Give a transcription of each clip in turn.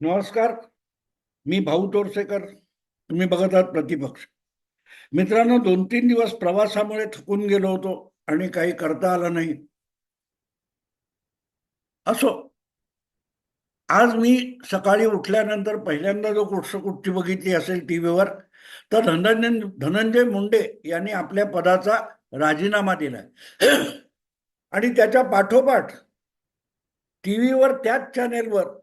नमस्कार. मी भाऊ तोरसेकर तुम्ही बघत आहात प्रतिपक्ष. मित्रांनो दोन तीन दिवस प्रवासामुळे थकून गेलो होतो आणि काही करता आलं नाही. असो. आज मी सकाळी उठल्यानंतर पहिल्यांदा जो कुठची बघितली असेल टीव्हीवर तर धनंजय धनंजय मुंडे यांनी आपल्या पदाचा राजीनामा दिलाय. आणि त्याच्या पाठोपाठ टीव्हीवर त्याच चॅनेलवर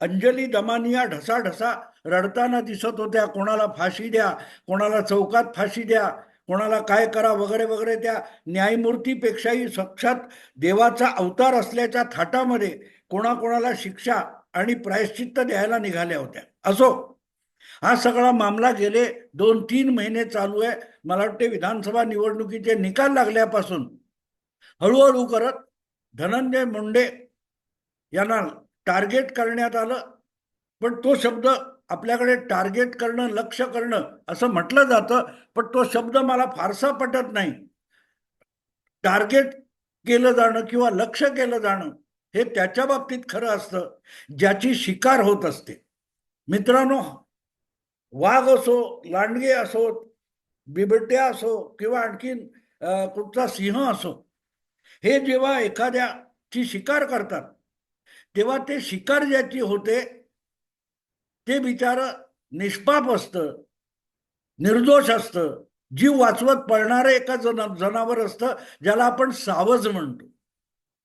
अंजली दमानिया ढसाढसा रडताना दिसत होत्या. कोणाला फाशी द्या कोणाला चौकात फाशी द्या कोणाला काय करा वगैरे वगैरे त्या न्यायमूर्तीपेक्षाही साक्षात देवाचा अवतार असल्याच्या थाटामध्ये कोणाकोणाला शिक्षा आणि प्रायश्चित्त द्यायला निघाल्या होत्या. असो हा सगळा मामला गेले दोन तीन महिने चालू आहे. मला वाटते विधानसभा निवडणुकीचे निकाल लागल्यापासून हळूहळू करत धनंजय मुंडे यांना टार्गेट करण्यात आलं पण तो शब्द आपल्याकडे टार्गेट करणं लक्ष करणं असं म्हटलं जातं पण तो शब्द मला फारसा पटत नाही. टार्गेट केलं जाणं किंवा लक्ष केलं जाणं हे त्याच्या बाबतीत खरं असतं ज्याची शिकार होत असते. मित्रांनो वाघ असो लांडगे असो बिबट्या असो किंवा आणखीन कुठचा सिंह असो हे जेव्हा एखाद्याची शिकार करतात तेव्हा ते शिकार ज्याची होते ते बिचार निष्पाप असतं निर्दोष असतं जीव वाचवत पळणारं एका जन जनावर असतं ज्याला आपण सावज म्हणतो.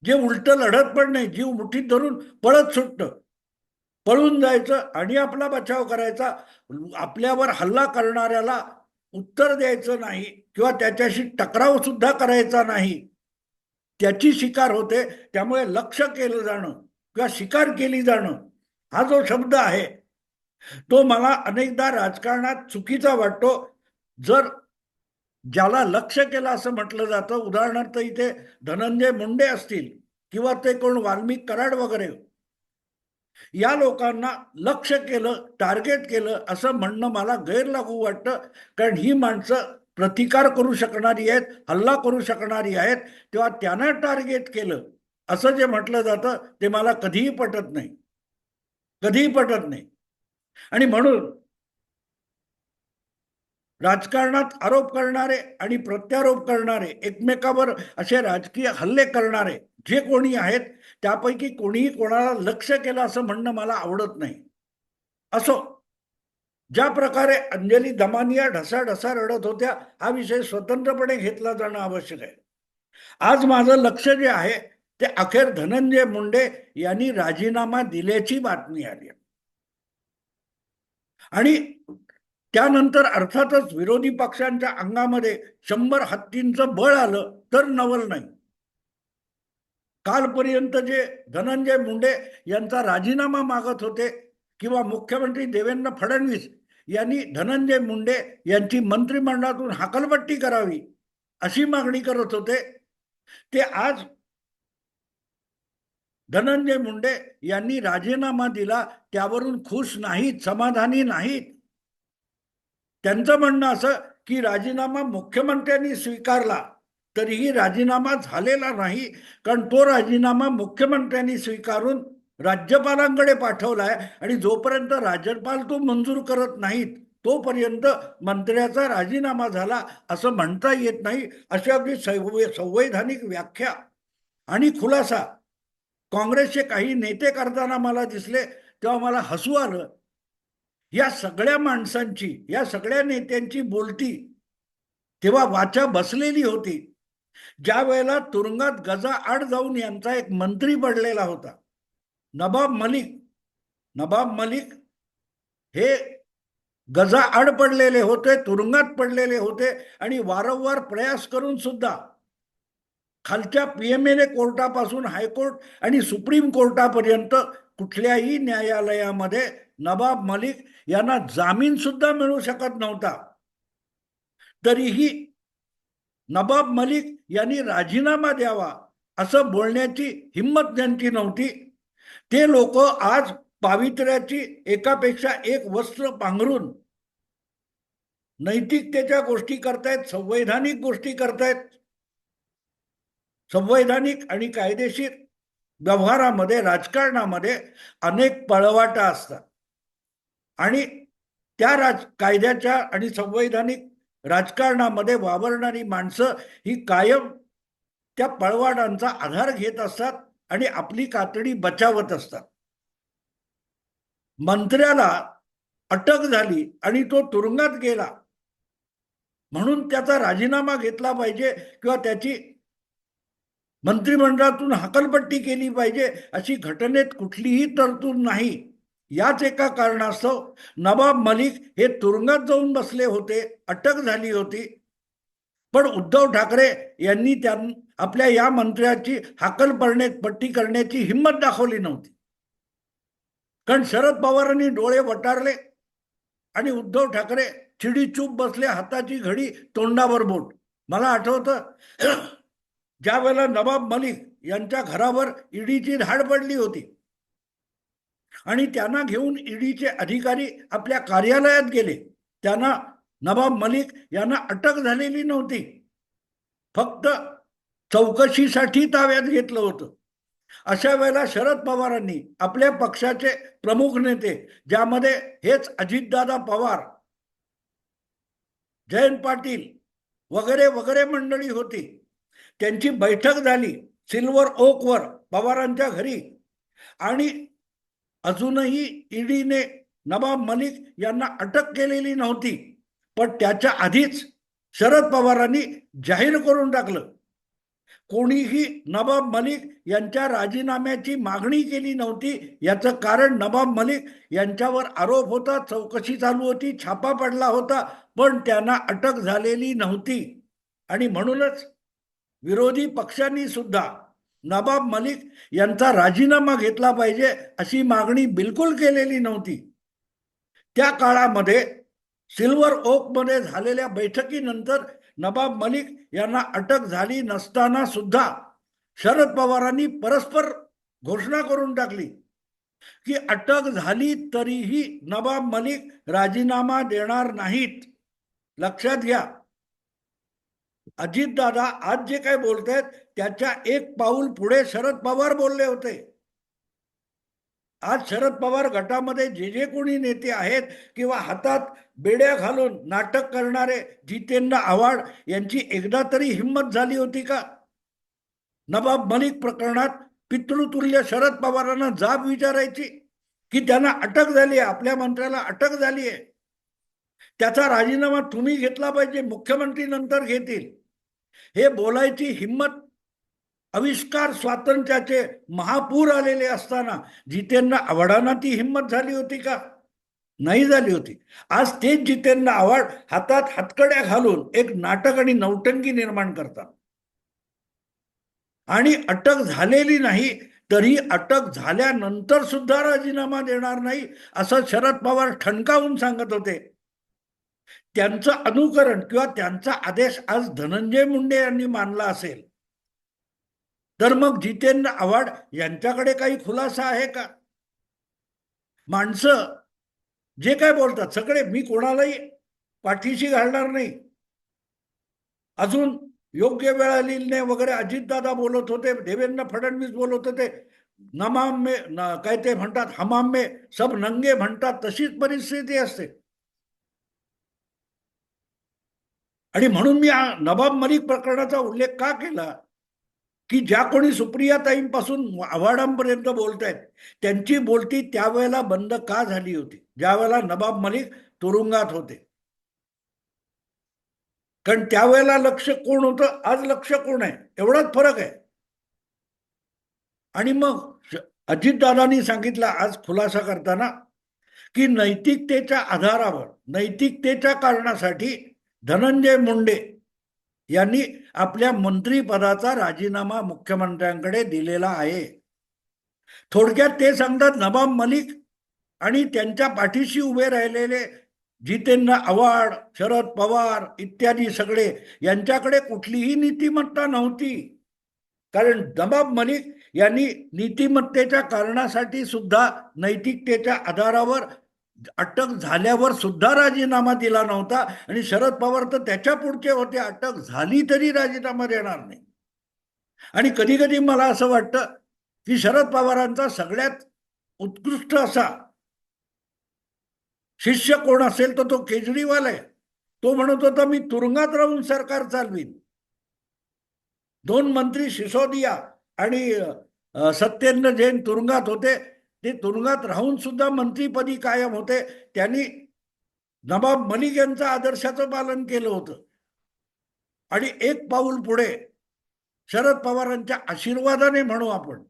जे उलट लढत पण नाही जीव मुठीत धरून पळत सुटतं. पळून जायचं आणि आपला बचाव करायचा आपल्यावर हल्ला करणाऱ्याला उत्तर द्यायचं नाही किंवा त्याच्याशी टकराव सुद्धा करायचा नाही. त्याची शिकार होते त्यामुळे लक्ष केलं जाणं. किंवा शिकार केली जाणं हा जो शब्द आहे तो मला अनेकदा राजकारणात चुकीचा वाटतो. जर ज्याला लक्ष केलं असं म्हटलं जातं उदाहरणार्थ इथे धनंजय मुंडे असतील किंवा ते कोण वाल्मिक कराड वगैरे या लोकांना लक्ष केलं टार्गेट केलं असं म्हणणं मला गैरलागू वाटतं. कारण ही माणसं प्रतिकार करू शकणारी आहेत हल्ला करू शकणारी आहेत तेव्हा त्यांना टार्गेट केलं असं जे म्हटलं जातं ते मला कधीही पटत नाही. कधीही पटत नाही. आणि म्हणून राजकारणात आरोप करणारे आणि प्रत्यारोप करणारे एकमेकावर असे राजकीय हल्ले करणारे जे कोणी आहेत त्यापैकी कोणीही कोणाला लक्ष केलं असं म्हणणं मला आवडत नाही. असो ज्या प्रकारे अंजली दमानिया ढसा ढसा रडत होत्या हा विषय स्वतंत्रपणे घेतला जाणं आवश्यक आहे. आज माझं लक्ष जे आहे ते अखेर धनंजय मुंडे यांनी राजीनामा दिल्याची बातमी आली. आणि त्यानंतर अर्थातच विरोधी पक्षांच्या अंगामध्ये शंभर हत्तींचं बळ आलं तर नवल नाही. कालपर्यंत जे धनंजय मुंडे यांचा राजीनामा मागत होते किंवा मुख्यमंत्री देवेंद्र फडणवीस यांनी धनंजय मुंडे यांची मंत्रिमंडळातून हाकलपट्टी करावी अशी मागणी करत होते ते आज धनंजय मुंडे यांनी राजीनामा दिला त्यावरून खुश नाहीत समाधानी नाहीत. त्यांचं म्हणणं असं की राजीनामा मुख्यमंत्र्यांनी स्वीकारला तरीही राजीनामा झालेला नाही कारण तो राजीनामा मुख्यमंत्र्यांनी स्वीकारून राज्यपालांकडे पाठवलाय आणि जोपर्यंत राज्यपाल तो मंजूर करत नाहीत तोपर्यंत मंत्र्याचा राजीनामा झाला असं म्हणता येत नाही अशी अगदी संवैधानिक व्याख्या. आणि खुलासा काँग्रेसचे काही नेते करताना मला दिसले तेव्हा मला हसू आलं. या सगळ्या माणसांची या सगळ्या नेत्यांची बोलती तेव्हा वाचा बसलेली होती. ज्या वेळेला तुरुंगात गजा आड जाऊन यांचा एक मंत्री पडलेला होता नबाब मलिक नबाब मलिक हे गजा आड पडलेले होते तुरुंगात पडलेले होते आणि वारंवार प्रयास करून सुद्धा खालच्या पी एम एल ए कोर्टापासून हायकोर्ट आणि सुप्रीम कोर्टापर्यंत कुठल्याही न्यायालयामध्ये नबाब मलिक यांना जामीन सुद्धा मिळू शकत नव्हता. तरीही नबाब मलिक यांनी राजीनामा द्यावा असं बोलण्याची हिंमत त्यांची नव्हती. ते लोक आज पावित्र्याची एकापेक्षा एक वस्त्र पांघरून नैतिकतेच्या गोष्टी करतायत संवैधानिक गोष्टी करतायत. संवैधानिक आणि कायदेशीर व्यवहारामध्ये राजकारणामध्ये अनेक पळवाटा असतात. आणि त्या राज कायद्याच्या आणि संवैधानिक राजकारणामध्ये वावरणारी माणसं ही कायम त्या पळवाटांचा आधार घेत असतात आणि आपली कातडी बचावत असतात. मंत्र्याला अटक झाली आणि तो तुरुंगात गेला. म्हणून त्याचा राजीनामा घेतला पाहिजे किंवा त्याची मंत्रिमंडळातून हकलपट्टी केली पाहिजे अशी घटनेत कुठलीही तरतूद नाही. याच एका कारणास्तव नवाब मलिक हे तुरुंगात जाऊन बसले होते अटक झाली होती. पण उद्धव ठाकरे यांनी त्यां आपल्या या मंत्र्याची हाकल पडणे पट्टी करण्याची हिंमत दाखवली नव्हती. कारण शरद पवारांनी डोळे वटारले आणि उद्धव ठाकरे चिडी चूप बसले हाताची घडी तोंडावर बोट. मला आठवतं ज्या वेळेला नवाब मलिक यांच्या घरावर ईडीची धाड पडली होती आणि त्यांना घेऊन ईडीचे अधिकारी आपल्या कार्यालयात गेले त्यांना नवाब मलिक यांना अटक झालेली नव्हती. फक्त चौकशीसाठी ताब्यात घेतलं होतं. अशा वेळेला शरद पवारांनी आपल्या पक्षाचे प्रमुख नेते ज्यामध्ये हेच अजितदादा पवार जयंत पाटील वगैरे वगैरे मंडळी होती त्यांची बैठक झाली सिल्वर ओकवर पवारांच्या घरी. आणि अजूनही ईडीने नवाब मलिक यांना अटक केलेली नव्हती पण त्याच्या आधीच शरद पवारांनी जाहीर करून टाकलं. कोणीही नवाब मलिक यांच्या राजीनाम्याची मागणी केली नव्हती याचं कारण नवाब मलिक यांच्यावर आरोप होता चौकशी चालू होती छापा पडला होता पण त्यांना अटक झालेली नव्हती. आणि म्हणूनच विरोधी पक्षांनी सुद्धा नवाब मलिक यांचा राजीनामा घेतला पाहिजे अशी मागणी बिलकुल केलेली नव्हती. त्या काळामध्ये सिल्वर ओकमध्ये झालेल्या बैठकीनंतर नवाब मलिक यांना अटक झाली नसताना सुद्धा शरद पवारांनी परस्पर घोषणा करून टाकली की अटक झाली तरीही नवाब मलिक राजीनामा देणार नाहीत. लक्षात घ्या. अजितदादा आज जे काय बोलतायत त्याच्या एक पाऊल पुढे शरद पवार बोलले होते. आज शरद पवार गटामध्ये जे जे कोणी नेते आहेत किंवा हातात बेड्या घालून नाटक करणारे जितेंद्र आव्हाड यांची एकदा तरी हिंमत झाली होती का? नवाब मलिक प्रकरणात पितृतुल्य शरद पवारांना जाब विचारायची की त्यांना अटक झाली आहे आपल्या मंत्र्याला अटक झाली आहे? त्याचा राजीनामा तुम्ही घेतला पाहिजे मुख्यमंत्री नंतर घेतील. हे बोलायची हिंमत आविष्कार स्वातंत्र्याचे महापूर आलेले असताना जितेंद्र आव्हाडांना ती हिंमत झाली होती का? नाही झाली होती. आज तेच जितेंद्र आव्हाड हातात हातकड्या घालून एक नाटक आणि नौटंकी निर्माण करतात. आणि अटक झालेली नाही तरी अटक झाल्यानंतर सुद्धा राजीनामा देणार नाही असं शरद पवार ठणकावून सांगत होते. त्यांचं अनुकरण किंवा त्यांचा आदेश आज धनंजय मुंडे यांनी मानला असेल. तर मग जितेंद्र आव्हाड यांच्याकडे काही खुलासा आहे का? माणसं जे काय बोलतात सगळे मी कोणालाही पाठीशी घालणार नाही. अजून योग्य वेळ आलेली वगैरे अजितदादा बोलत होते देवेंद्र फडणवीस बोलत होते नमाम मे काय ते म्हणतात हमाम मे सब नंगे म्हणतात तशीच परिस्थिती असते. आणि म्हणून मी हा नवाब मलिक प्रकरणाचा उल्लेख का केला? की ज्या कोणी सुप्रियाताईंपासून आव्हाडांपर्यंत बोलत आहेत त्यांची बोलती त्यावेळेला बंद का झाली होती? ज्या वेळेला नवाब मलिक तुरुंगात होते. कारण त्यावेळेला लक्ष कोण होतं? आज लक्ष कोण आहे? एवढाच फरक आहे. आणि मग अजितदादांनी सांगितलं आज खुलासा करताना की नैतिकतेच्या आधारावर नैतिकतेच्या कारणासाठी धनंजय मुंडे यांनी आपल्या मंत्रीपदाचा राजीनामा मुख्यमंत्र्यांकडे दिलेला आहे. थोडक्यात ते सांगतात नवाब मलिक आणि त्यांच्या पाठीशी उभे राहिलेले जितेंद्र आव्हाड शरद पवार इत्यादी सगळे यांच्याकडे कुठलीही नीतिमत्ता नव्हती. कारण नवाब मलिक यांनी नीतिमत्तेच्या कारणासाठी सुद्धा नैतिकतेच्या आधारावर अटक झाल्यावर सुद्धा राजीनामा दिला नव्हता आणि शरद पवार तर त्याच्या पुढचे होते. अटक झाली तरी राजीनामा देणार नाही. आणि कधी कधी मला असं वाटतं की शरद पवारांचा सगळ्यात उत्कृष्ट असा शिष्य कोण असेल तर तो केजरीवाल आहे. तो म्हणत होता मी तुरुंगात राहून सरकार चालवीन. दोन मंत्री सिसोदिया आणि सत्येंद्र जैन तुरुंगात होते. ते तुरुंगात राहून सुद्धा मंत्रीपदी कायम होते. त्यांनी नवाब मलिक यांचं आदर्शाचं पालन केलं होतं. आणि एक पाऊल पुढे शरद पवारांच्या आशीर्वादाने म्हणू आपण.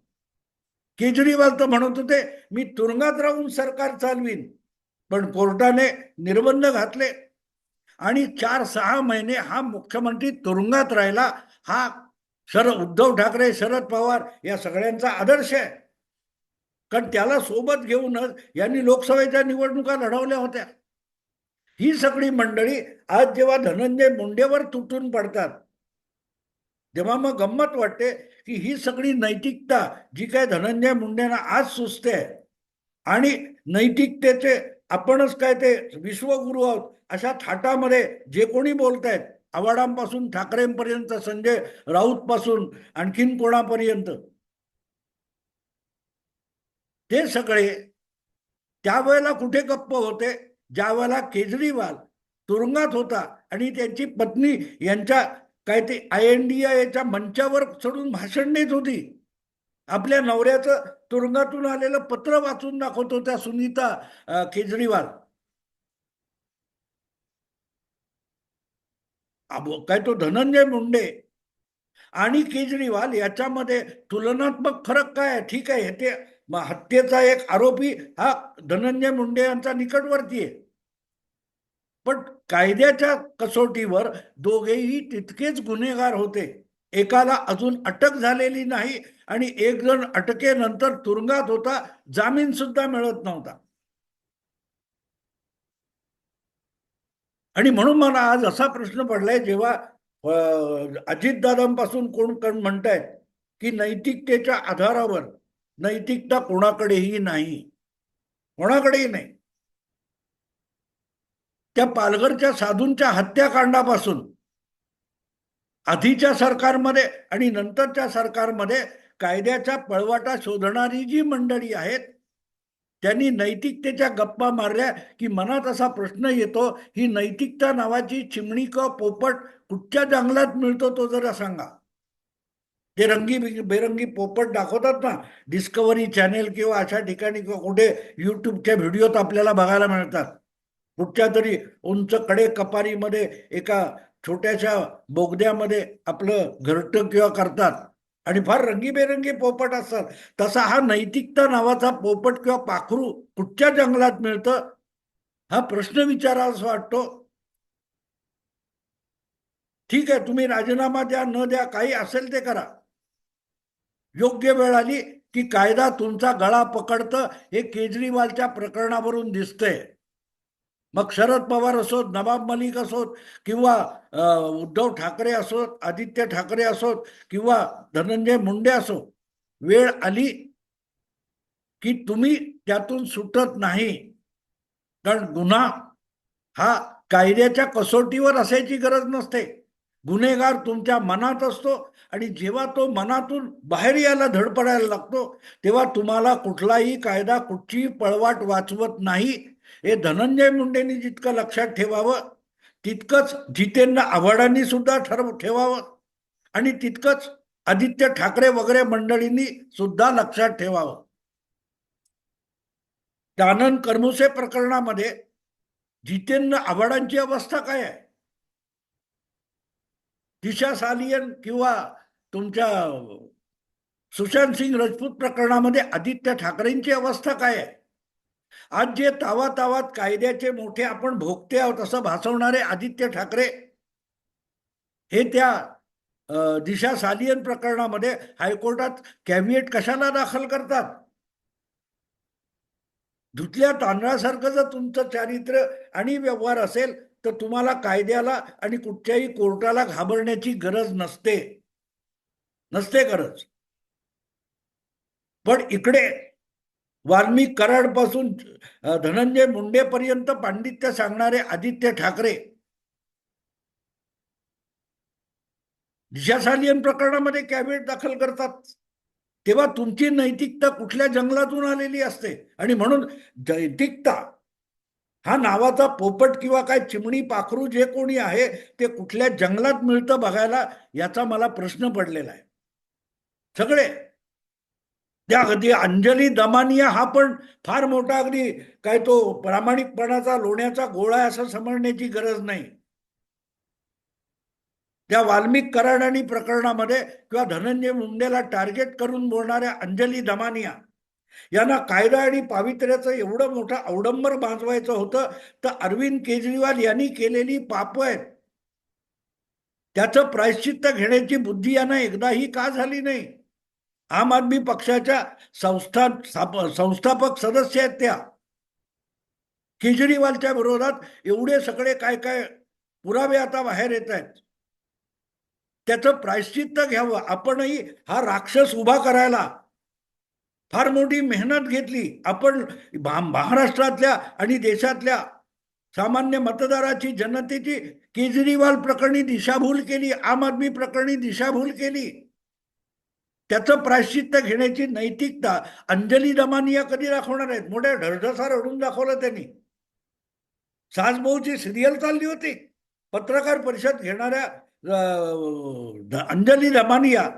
केजरीवाल तर म्हणत होते मी तुरुंगात राहून सरकार चालवीन. पण कोर्टाने निर्बंध घातले. आणि चार सहा महिने हा मुख्यमंत्री तुरुंगात राहिला. हा शरद उद्धव ठाकरे शरद पवार या सगळ्यांचा आदर्श आहे. कारण त्याला सोबत घेऊनच यांनी लोकसभेच्या निवडणुका लढवल्या होत्या. ही सगळी मंडळी आज जेव्हा धनंजय मुंडेवर तुटून पडतात तेव्हा मग गंमत वाटते की ही सगळी नैतिकता जी काय धनंजय मुंडेंना आज सुचते आहे आणि नैतिकतेचे आपणच काय ते विश्वगुरु आहोत अशा थाटामध्ये जे कोणी बोलतायत आव्हाडांपासून ठाकरेंपर्यंत संजय राऊतपासून आणखीन कोणापर्यंत? ते सगळे त्यावेळेला कुठे गप्प होते? ज्यावेळेला केजरीवाल तुरुंगात होता आणि त्यांची पत्नी यांच्या काय ते आय एन डी याच्या मंचावर चढून भाषण देत होती. आपल्या नवऱ्याचं तुरुंगातून आलेलं पत्र वाचून दाखवत होत्या सुनीता केजरीवाल. अबो- काय तो धनंजय मुंडे आणि केजरीवाल याच्यामध्ये तुलनात्मक फरक काय ठीक आहे ते मग हत्येचा एक आरोपी हा धनंजय मुंडे यांचा निकटवर्ती आहे. पण कायद्याच्या कसोटीवर दोघेही तितकेच गुन्हेगार होते. एकाला अजून अटक झालेली नाही आणि एक जण अटकेनंतर तुरुंगात होता जामीन सुद्धा मिळत नव्हता. आणि म्हणून मला आज असा प्रश्न पडलाय जेव्हा अजितदादांपासून कोण कोण म्हणतायत की नैतिकतेच्या आधारावर नैतिकता कोणाकडेही नाही. कोणाकडेही नाही. त्या पालघरच्या साधूंच्या हत्याकांडापासून आधीच्या सरकारमध्ये आणि नंतरच्या सरकारमध्ये कायद्याच्या पळवाटा शोधणारी जी मंडळी आहेत त्यांनी नैतिकतेच्या गप्पा मारल्या की मनात असा प्रश्न येतो ही नैतिकता नावाची चिमणी क पोपट कुठच्या जंगलात मिळतो तो जरा सांगा. ते रंगी बेरंगी पोपट दाखवतात ना डिस्कवरी चॅनेल किंवा अशा ठिकाणी किंवा कुठे युट्यूबच्या व्हिडिओत आपल्याला बघायला मिळतात. कुठच्या तरी उंच कडे कपारीमध्ये एका छोट्याशा बोगद्यामध्ये आपलं घरटं किंवा करतात. आणि फार रंगीबेरंगी पोपट असतात. तसा हा नैतिकता नावाचा पोपट किंवा पाखरू कुठच्या जंगलात मिळतं? हा प्रश्न विचारावासा वाटतो. ठीक आहे तुम्ही राजीनामा द्या न द्या काही असेल ते करा. योग्य वेळ आली की कायदा तुमचा गळा पकडतं हे केजरीवालच्या प्रकरणावरून दिसतंय. मग शरद पवार असोत नवाब मलिक असोत किंवा उद्धव ठाकरे असोत आदित्य ठाकरे असोत किंवा धनंजय मुंडे असो वेळ आली की तुम्ही त्यातून सुटत नाही. कारण गुन्हा हा कायद्याच्या कसोटीवर असायची गरज नसते. गुन्हेगार तुमच्या मनात असतो आणि जेव्हा तो मनातून बाहेर यायला धडपडायला लागतो तेव्हा तुम्हाला कुठलाही कायदा कुठचीही पळवाट वाचवत नाही. हे धनंजय मुंडेंनी जितकं लक्षात ठेवावं तितकंच जितेंद्र आव्हाडांनी सुद्धा ठरव ठेवावं. आणि तितकंच आदित्य ठाकरे वगैरे मंडळींनी सुद्धा लक्षात ठेवावं. दानंद करमुसे प्रकरणामध्ये जितेंद्र आव्हाडांची अवस्था काय आहे? दिशा सालियन किंवा तुमच्या सुशांत सिंग राजपूत प्रकरणामध्ये आदित्य ठाकरेंची अवस्था काय आहे? आज जे तावा तावात कायद्याचे मोठे आपण भोगते आहोत असं भासवणारे आदित्य ठाकरे हे त्या दिशा सालियन प्रकरणामध्ये हायकोर्टात कॅव्हिएट कशाला दाखल करतात? धुतल्या तांदळासारखं जर तुमचं चारित्र्य आणि व्यवहार असेल तर तुम्हाला कायद्याला आणि कुठच्याही कोर्टाला घाबरण्याची गरज नसते. नसते गरज. पण इकडे वाल्मिक कराडपासून धनंजय मुंडेपर्यंत पांडित्य सांगणारे आदित्य ठाकरे दिशा सालियन प्रकरणामध्ये कॅबिनेट दाखल करतात. तेव्हा तुमची नैतिकता कुठल्या जंगलातून आलेली असते? आणि म्हणून नैतिकता हा नावाचा पोपट किंवा काय चिमणी पाखरू जे कोणी आहे ते कुठल्या जंगलात मिळतं बघायला याचा मला प्रश्न पडलेला आहे. सगळे. त्या अगदी अंजली दमानिया हा पण फार मोठा अगदी काय तो प्रामाणिकपणाचा लोण्याचा गोळा आहे असं समजण्याची गरज नाही. त्या वाल्मिक कराड प्रकरणामध्ये किंवा धनंजय मुंडेला टार्गेट करून बोलणाऱ्या अंजली दमानिया यांना कायदा आणि पावित्र्याचं एवढं मोठं अवडंबर बांधवायचं होतं तर अरविंद केजरीवाल यांनी केलेली पाप आहेत. त्याचं प्रायश्चित्त घेण्याची बुद्धी यांना एकदाही का झाली नाही? आम आदमी पक्षाच्या संस्था संस्थापक सदस्य आहेत त्या. केजरीवालच्या विरोधात एवढे सगळे काय काय पुरावे आता बाहेर येत आहेत. त्याचं प्रायश्चित्त घ्यावं. आपणही हा राक्षस उभा करायला फार मोठी मेहनत घेतली. आपण महाराष्ट्रातल्या आणि देशातल्या सामान्य मतदाराची जनतेची केजरीवाल प्रकरणी दिशाभूल केली आम आदमी प्रकरणी दिशाभूल केली. त्याचं प्रायश्चित्त घेण्याची नैतिकता अंजली दमानिया कधी दाखवणार आहेत? मोठ्या ढळढसा रडून दाखवलं त्यांनी. सासभाऊची सिरियल चालली होती. पत्रकार परिषद घेणाऱ्या अंजली दमानिया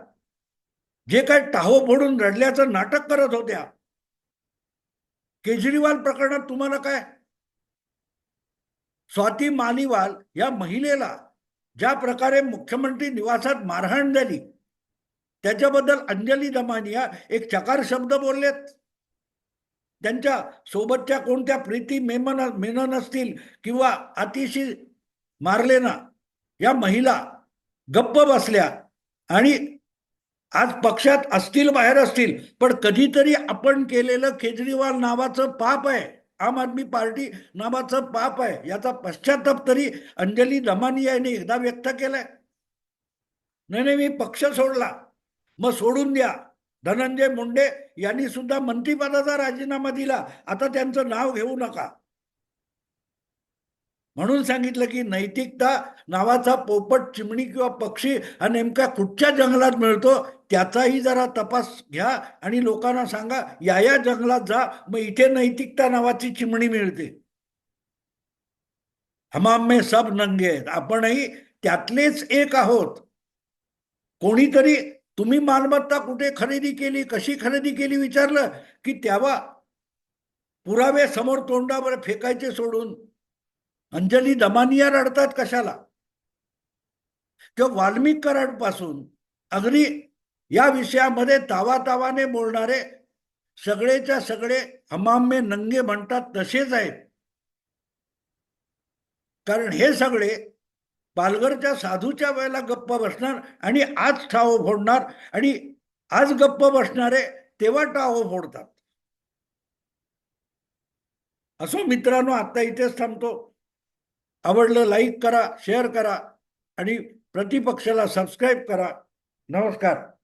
जे काय टाहो फोडून रडल्याचं नाटक करत होत्या. केजरीवाल प्रकरणात तुम्हाला काय? स्वाती मालिवाल या महिलेला ज्या प्रकारे मुख्यमंत्री निवासात मारहाण झाली त्याच्याबद्दल अंजली दमानिया एक चकार शब्द बोललेत. त्यांच्या सोबतच्या कोणत्या प्रीती मेमन मेनन असतील किंवा अतिशी मारलेना या महिला गप्प बसल्या आणि आज पक्षात असतील बाहेर असतील पण कधीतरी आपण केलेलं केजरीवाल नावाचं पाप आहे. आम आदमी पार्टी नावाचं पाप आहे. याचा पश्चाताप तरी अंजली दमानिया यांनी एकदा व्यक्त केलाय. नाही नाही मी पक्ष सोडला. मग सोडून द्या. धनंजय मुंडे यांनी सुद्धा मंत्रिपदाचा राजीनामा दिला. आता त्यांचं नाव घेऊ नका. म्हणून सांगितलं की नैतिकता नावाचा पोपट चिमणी किंवा पक्षी हा नेमका कुठच्या जंगलात मिळतो त्याचाही जरा तपास घ्या आणि लोकांना सांगा या या जंगलात जा मग इथे नैतिकता नावाची चिमणी मिळते. हमाम में सब नंगे आहेत. आपणही त्यातलेच एक आहोत. कोणीतरी तुम्ही मालमत्ता कुठे खरेदी केली कशी खरेदी केली विचारलं की तेव्हा पुरावे समोर तोंडावर फेकायचे सोडून. अंजली दमानिया रडतात कशाला? किंवा वाल्मिक अगदी या विषयामध्ये तावा तावाने बोलणारे सगळेच्या सगळे हमामे नंगे म्हणतात तसेच आहेत. कारण हे सगळे पालघरच्या साधूच्या वेळेला गप्प बसणार आणि आज ठाव फोडणार आणि आज गप्प बसणारे तेव्हा टाहो फोडतात. असो मित्रांनो आता इथेच थांबतो. आवडलं लाईक करा शेअर करा आणि प्रतिपक्षाला सबस्क्राईब करा. नमस्कार.